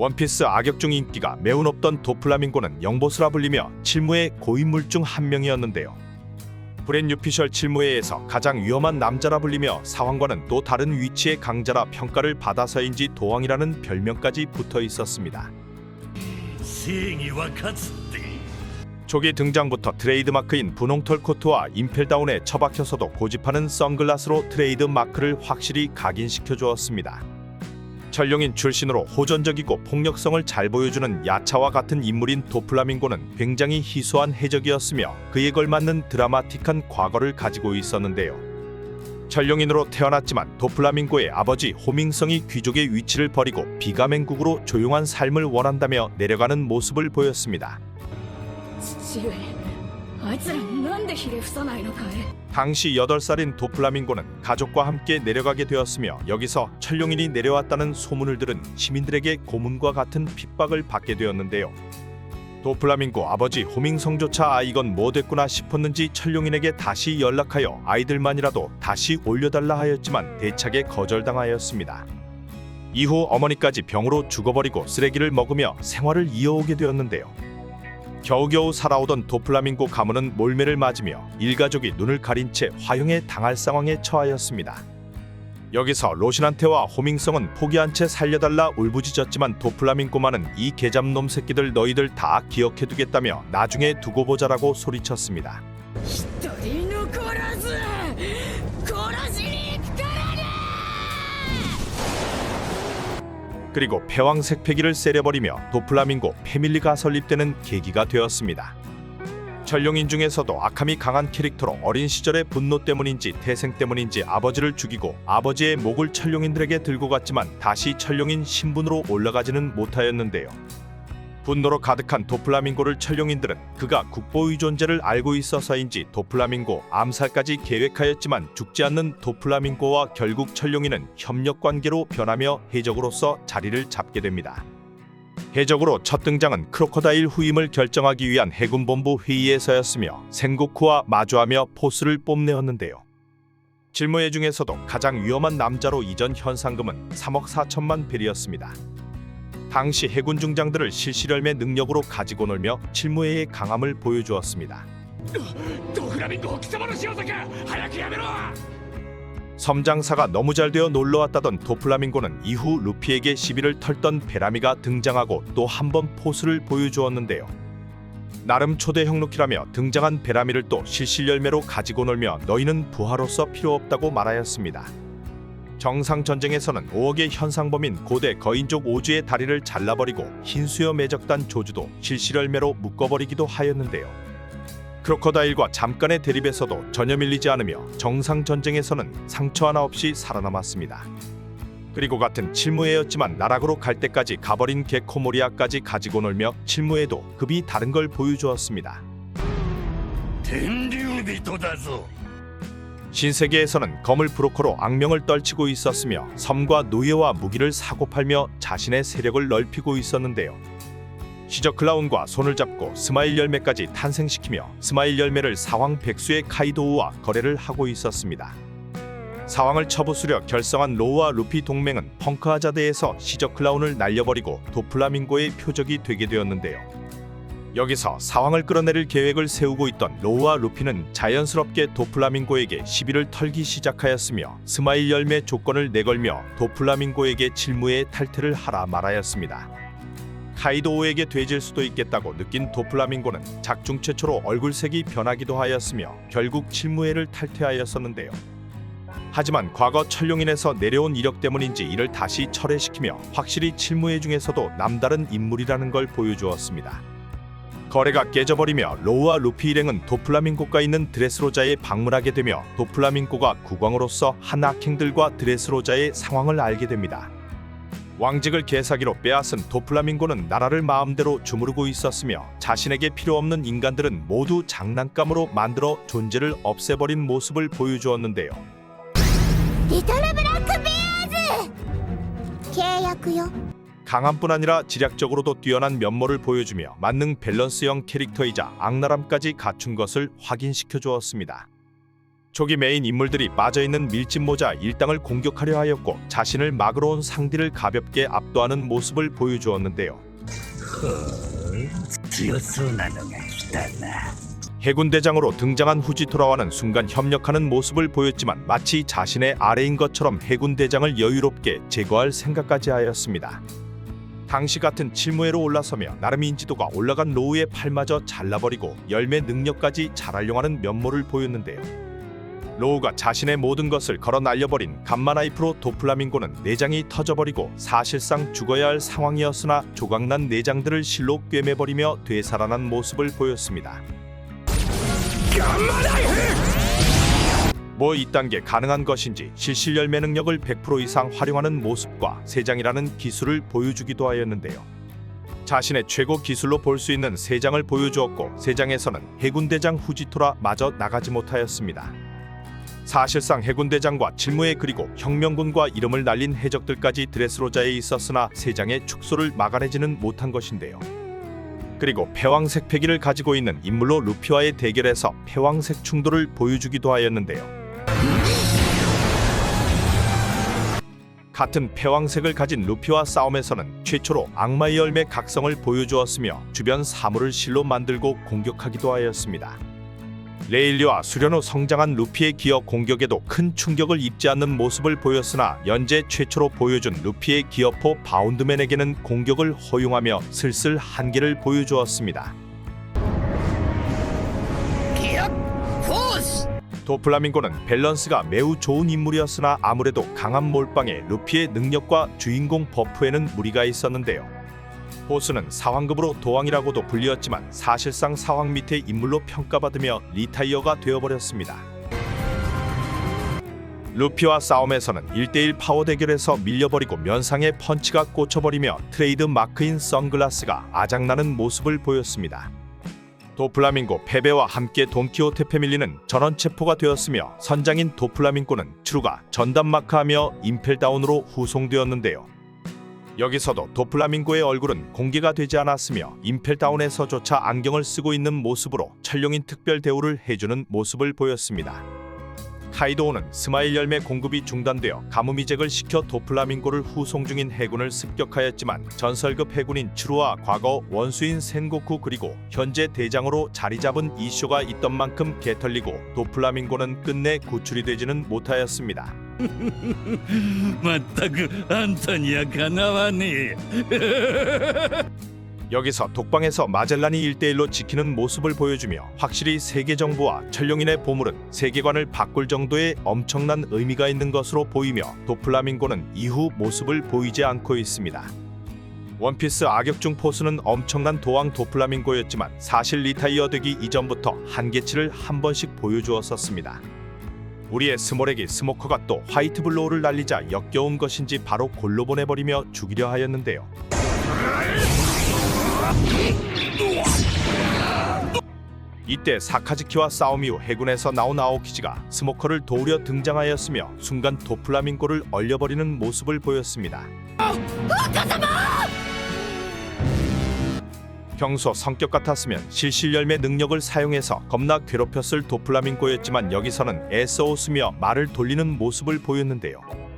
원피스 악역 중 인기가 매우 높던 도플라밍고는 영보스라 불리며 칠무의 고인물 중 한 명이었는데요. 브랜 유피셜 칠무회에서 가장 위험한 남자라 불리며 사황과는 또 다른 위치의 강자라 평가를 받아서인지 도왕이라는 별명까지 붙어 있었습니다. 초기 등장부터 트레이드마크인 분홍털 코트와 임펠다운에 처박혀서도 고집하는 선글라스로 트레이드마크를 확실히 각인시켜 주었습니다. 전룡인 출신으로 호전적이고 폭력성을 잘 보여주는 야차와 같은 인물인 도플라밍고는 굉장히 희소한 해적이었으며 그에 걸맞는 드라마틱한 과거를 가지고 있었는데요. 전룡인으로 태어났지만 도플라밍고의 아버지 호밍성이 귀족의 위치를 버리고 비가맹국으로 조용한 삶을 원한다며 내려가는 모습을 보였습니다. 父上あいつらなんでひれ伏さないのかい 당시 8살인 도플라밍고는 가족과 함께 내려가게 되었으며 여기서 천룡인이 내려왔다는 소문을 들은 시민들에게 고문과 같은 핍박을 받게 되었는데요. 도플라밍고 아버지 호밍성조차 아 이건 뭐 됐구나 싶었는지 천룡인에게 다시 연락하여 아이들만이라도 다시 올려달라 하였지만 대차게 거절당하였습니다. 이후 어머니까지 병으로 죽어버리고 쓰레기를 먹으며 생활을 이어오게 되었는데요. 겨우겨우 살아오던 도플라밍고 가문은 몰매를 맞으며 일가족이 눈을 가린 채 화형에 당할 상황에 처하였습니다. 여기서 로신한테와 호밍성은 포기한 채 살려달라 울부짖었지만 도플라밍고만은 이 개잡놈 새끼들 너희들 다 기억해두겠다며 나중에 두고 보자라고 소리쳤습니다. 그리고 패왕색 패기를 세려버리며 도플라밍고 패밀리가 설립되는 계기가 되었습니다. 전룡인 중에서도 악함이 강한 캐릭터로 어린 시절의 분노 때문인지 태생 때문인지 아버지를 죽이고 아버지의 목을 천룡인들에게 들고 갔지만 다시 천룡인 신분으로 올라가지는 못하였는데요. 분노로 가득한 도플라밍고를 천룡인들은 그가 국보의 존재를 알고 있어서인지 도플라밍고 암살까지 계획하였지만 죽지 않는 도플라밍고와 결국 천룡인은 협력 관계로 변하며 해적으로서 자리를 잡게 됩니다. 해적으로 첫 등장은 크로커다일 후임을 결정하기 위한 해군본부 회의에서였으며 생고쿠와 마주하며 포스를 뽐내었는데요. 질무회 중에서도 가장 위험한 남자로 이전 현상금은 3억 4천만 벨이었습니다. 당시 해군 중장들을 실시열매 능력으로 가지고 놀며 칠무회의 강함을 보여주었습니다. 섬장사가 너무 잘 되어 놀러왔다던 도플라밍고는 이후 루피에게 시비를 털던 베라미가 등장하고 또 한 번 포스를 보여주었는데요. 나름 초대 형루키라며 등장한 베라미를 또 실실열매로 가지고 놀며 너희는 부하로서 필요 없다고 말하였습니다. 정상 전쟁에서는 5억의 현상범인 고대 거인족 오주의 다리를 잘라버리고 흰수염 매적단 조주도 실시열매로 묶어버리기도 하였는데요. 크로커다일과 잠깐의 대립에서도 전혀 밀리지 않으며 정상 전쟁에서는 상처 하나 없이 살아남았습니다. 그리고 같은 칠무예였지만 나락으로 갈 때까지 가버린 개코모리아까지 가지고 놀며 칠무예도 급이 다른 걸 보여주었습니다. 댕류비도다소 신세계에서는 거물 브로커로 악명을 떨치고 있었으며 섬과 노예와 무기를 사고 팔며 자신의 세력을 넓히고 있었는데요. 시저 클라운과 손을 잡고 스마일 열매까지 탄생시키며 스마일 열매를 사왕 백수의 카이도우와 거래를 하고 있었습니다. 사왕을 처부수려 결성한 로우와 루피 동맹은 펑크하자드에서 시저 클라운을 날려버리고 도플라밍고의 표적이 되게 되었는데요. 여기서 사왕을 끌어내릴 계획을 세우고 있던 로우와 루피는 자연스럽게 도플라밍고에게 시비를 털기 시작하였으며 스마일 열매 조건을 내걸며 도플라밍고에게 칠무의 탈퇴를 하라 말하였습니다. 카이도우에게 되질 수도 있겠다고 느낀 도플라밍고는 작중 최초로 얼굴색이 변하기도 하였으며 결국 칠무회를 탈퇴하였었는데요. 하지만 과거 천룡인에서 내려온 이력 때문인지 이를 다시 철회시키며 확실히 칠무회 중에서도 남다른 인물이라는 걸 보여주었습니다. 거래가 깨져버리며 로우와 루피 일행은 도플라밍고가 있는 드레스로자에 방문하게 되며 도플라밍고가 국왕으로서 한악행들과 드레스로자의 상황을 알게 됩니다. 왕직을 개사기로 빼앗은 도플라밍고는 나라를 마음대로 주무르고 있었으며 자신에게 필요 없는 인간들은 모두 장난감으로 만들어 존재를 없애버린 모습을 보여주었는데요. 이터라브라크 베어즈! 계약요 강함뿐 아니라 지략적으로도 뛰어난 면모를 보여주며 만능 밸런스형 캐릭터이자 악랄함까지 갖춘 것을 확인시켜 주었습니다. 초기 메인 인물들이 빠져있는 밀짚모자 일당을 공격하려 하였고 자신을 막으러 온 상대를 가볍게 압도하는 모습을 보여주었는데요. 해군 대장으로 등장한 후지토라와는 순간 협력하는 모습을 보였지만 마치 자신의 아래인 것처럼 해군 대장을 여유롭게 제거할 생각까지 하였습니다. 당시 같은 칠무회로 올라서며 나름 인지도가 올라간 로우의 팔마저 잘라버리고 열매 능력까지 잘 활용하는 면모를 보였는데요. 로우가 자신의 모든 것을 걸어 날려버린 감마나이프로 도플라밍고는 내장이 터져버리고 사실상 죽어야 할 상황이었으나 조각난 내장들을 실로 꿰매버리며 되살아난 모습을 보였습니다. 뭐 이딴 게 가능한 것인지 실실 열매 능력을 100% 이상 활용하는 모습과 세장이라는 기술을 보여주기도 하였는데요. 자신의 최고 기술로 볼 수 있는 세장을 보여주었고 세장에서는 해군대장 후지토라 마저 나가지 못하였습니다. 사실상 해군대장과 칠무회 그리고 혁명군과 이름을 날린 해적들까지 드레스로자에 있었으나 세장의 축소를 막아내지는 못한 것인데요. 그리고 패왕색 패기를 가지고 있는 인물로 루피와의 대결에서 패왕색 충돌을 보여주기도 하였는데요. 같은 패왕색을 가진 루피와 싸움에서는 최초로 악마의 열매 각성을 보여주었으며 주변 사물을 실로 만들고 공격하기도 하였습니다. 레일리와 수련 후 성장한 루피의 기어 공격에도 큰 충격을 입지 않는 모습을 보였으나 연재 최초로 보여준 루피의 기어포 바운드맨에게는 공격을 허용하며 슬슬 한계를 보여주었습니다. 도플라밍고는 밸런스가 매우 좋은 인물이었으나 아무래도 강한 몰빵에 루피의 능력과 주인공 버프에는 무리가 있었는데요. 보스는 사황급으로 도왕이라고도 불리었지만 사실상 사황 밑의 인물로 평가받으며 리타이어가 되어버렸습니다. 루피와 싸움에서는 1대1 파워 대결에서 밀려버리고 면상에 펀치가 꽂혀버리며 트레이드 마크인 선글라스가 아작나는 모습을 보였습니다. 도플라밍고 패배와 함께 돈키호테 패밀리는 전원 체포가 되었으며 선장인 도플라밍고는 추루가 전담 마크하며 임펠다운으로 후송되었는데요. 여기서도 도플라밍고의 얼굴은 공개가 되지 않았으며 임펠다운에서조차 안경을 쓰고 있는 모습으로 천룡인 특별 대우를 해주는 모습을 보였습니다. 카이도우는 스마일 열매 공급이 중단되어 가뭄이잭을 시켜 도플라밍고를 후송 중인 해군을 습격하였지만 전설급 해군인 추루와 과거 원수인 센고쿠 그리고 현재 대장으로 자리 잡은 이쇼가 있던 만큼 개털리고 도플라밍고는 끝내 구출이 되지는 못하였습니다. まったくあんたにはかなわねえ 여기서 독방에서 마젤란이 1대1로 지키는 모습을 보여주며 확실히 세계 정부와 천룡인의 보물은 세계관을 바꿀 정도의 엄청난 의미가 있는 것으로 보이며 도플라밍고는 이후 모습을 보이지 않고 있습니다. 원피스 악역 중 포스는 엄청난 도왕 도플라밍고였지만 사실 리타이어 되기 이전부터 한계치를 한 번씩 보여주었었습니다. 우리의 스모렉이 스모커가 또 화이트 블로우를 날리자 역겨운 것인지 바로 골로 보내버리며 죽이려 하였는데요. 이때 사카즈키와 싸움 이후 해군에서 나온 아오키지가 스모커를 도우려 등장하였으며 순간 도플라밍고를 얼려버리는 모습을 보였습니다. 평소 성격 같았으면 실실 열매 능력을 사용해서 겁나 괴롭혔을 도플라밍고였지만 여기서는 애써 웃으며 말을 돌리는 모습을 보였는데요.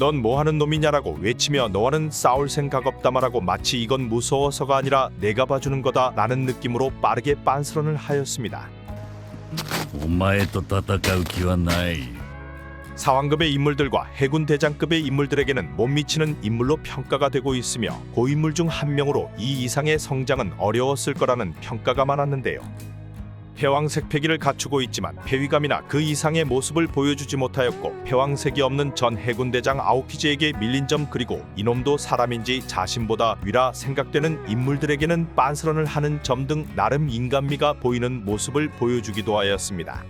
넌 뭐하는 놈이냐라고 외치며 너와는 싸울 생각 없다마라고 마치 이건 무서워서가 아니라 내가 봐주는 거다 라는 느낌으로 빠르게 빤스런을 하였습니다. お前と戦う気はない 사왕급의 인물들과 해군 대장급의 인물들에게는 못 미치는 인물로 평가가 되고 있으며 고인물 중 한 명으로 이 이상의 성장은 어려웠을 거라는 평가가 많았는데요. 패왕색 패기를 갖추고 있지만 패위감이나 그 이상의 모습을 보여주지 못하였고 패왕색이 없는 전 해군 대장 아오키즈에게 밀린 점 그리고 이놈도 사람인지 자신보다 위라 생각되는 인물들에게는 빤스런을 하는 점 등 나름 인간미가 보이는 모습을 보여주기도 하였습니다.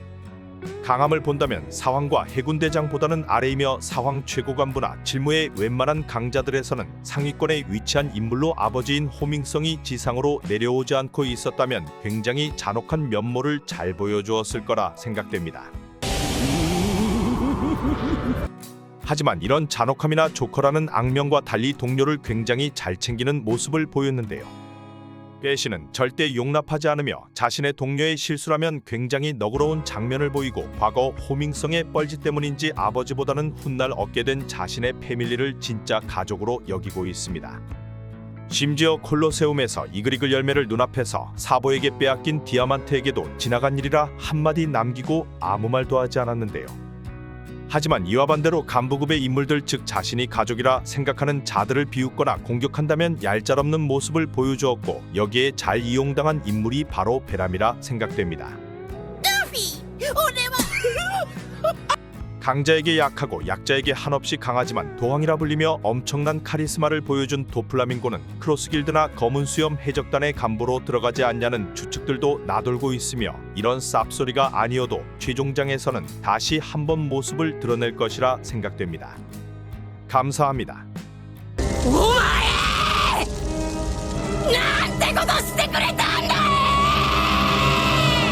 강함을 본다면 사황과 해군대장보다는 아래이며 사황 최고 간부나 질무의 웬만한 강자들에서는 상위권에 위치한 인물로 아버지인 호밍성이 지상으로 내려오지 않고 있었다면 굉장히 잔혹한 면모를 잘 보여주었을 거라 생각됩니다. 하지만 이런 잔혹함이나 조커라는 악명과 달리 동료를 굉장히 잘 챙기는 모습을 보였는데요. 배시는 절대 용납하지 않으며 자신의 동료의 실수라면 굉장히 너그러운 장면을 보이고 과거 호밍성의 뻘짓 때문인지 아버지보다는 훗날 얻게 된 자신의 패밀리를 진짜 가족으로 여기고 있습니다. 심지어 콜로세움에서 이글이글 열매를 눈앞에서 사보에게 빼앗긴 디아만트에게도 지나간 일이라 한마디 남기고 아무 말도 하지 않았는데요. 하지만 이와 반대로 간부급의 인물들 즉 자신이 가족이라 생각하는 자들을 비웃거나 공격한다면 얄짤없는 모습을 보여주었고 여기에 잘 이용당한 인물이 바로 베람이라 생각됩니다. 俺は 강자에게 약하고 약자에게 한없이 강하지만 도황이라 불리며 엄청난 카리스마를 보여준 도플라밍고는 크로스길드나 검은 수염 해적단의 간부로 들어가지 않냐는 추측들도 나돌고 있으며 이런 쌉소리가 아니어도 최종장에서는 다시 한번 모습을 드러낼 것이라 생각됩니다. 감사합니다. お前なんてことしてくれた